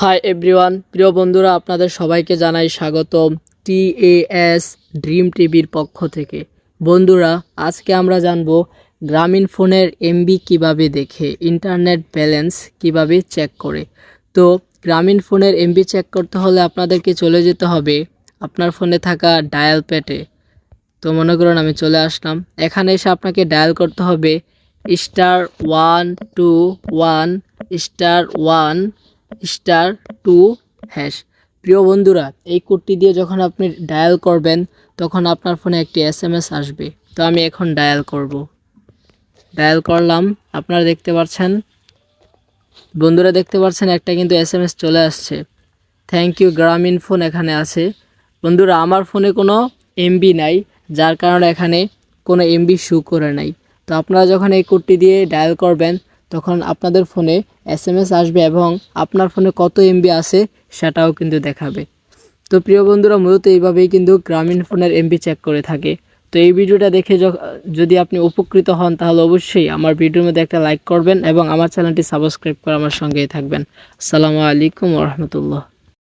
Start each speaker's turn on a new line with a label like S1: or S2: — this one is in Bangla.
S1: হাই এভরিওয়ান প্রিয় বন্ধুরা, আপনাদের সবাইকে জানাই স্বাগতম টিএএস ড্রিম টিভির পক্ষ থেকে। বন্ধুরা, আজকে আমরা জানব গ্রামীণ ফোনের এমবি কীভাবে দেখে, ইন্টারনেট ব্যালেন্স কীভাবে চেক করে। তো গ্রামীণ ফোনের এমবি চেক করতে হলে আপনাদেরকে চলে যেতে হবে আপনার ফোনে থাকা ডায়াল প্যাটে তো মনে করুন, আমি চলে আসলাম। এখানে এসে আপনাকে ডায়াল করতে হবে star one two one star one star two hash. প্রিয় বন্ধুরা, এই কোডটি দিয়ে যখন আপনি ডায়াল করবেন, তখন আপনার ফোনে একটি এস এম এস আসবে। তো আমি এখন ডায়াল করব। ডায়াল করলাম, আপনারা দেখতে পাচ্ছেন? বন্ধুরা, দেখতে পাচ্ছেন একটা কিন্তু এস এম এস চলে আসছে। থ্যাংক ইউ, গ্রামীণ ফোন এখানে আছে। বন্ধুরা, আমার ফোনে কোনো এমবি নাই, যার কারণে এখানে কোনো এমবি শু করে নাই। তো আপনারা যখন এই কোডটি দিয়ে ডায়াল করবেন তখন আপনাদের ফোনে এস আসবে এবং আপনার ফোনে কত এমবি আছে সেটাও কিন্তু দেখাবে। তো প্রিয় বন্ধুরা, মূলত এইভাবেই কিন্তু গ্রামীণ ফোনের এমবি চেক করে থাকে। তো এই ভিডিওটা দেখে যদি আপনি উপকৃত হন, তাহলে অবশ্যই আমার ভিডিওর মধ্যে একটা লাইক করবেন এবং আমার চ্যানেলটি সাবস্ক্রাইব করে আমার সঙ্গেই থাকবেন। আসসালামু আলাইকুম রহমতুল্লাহ।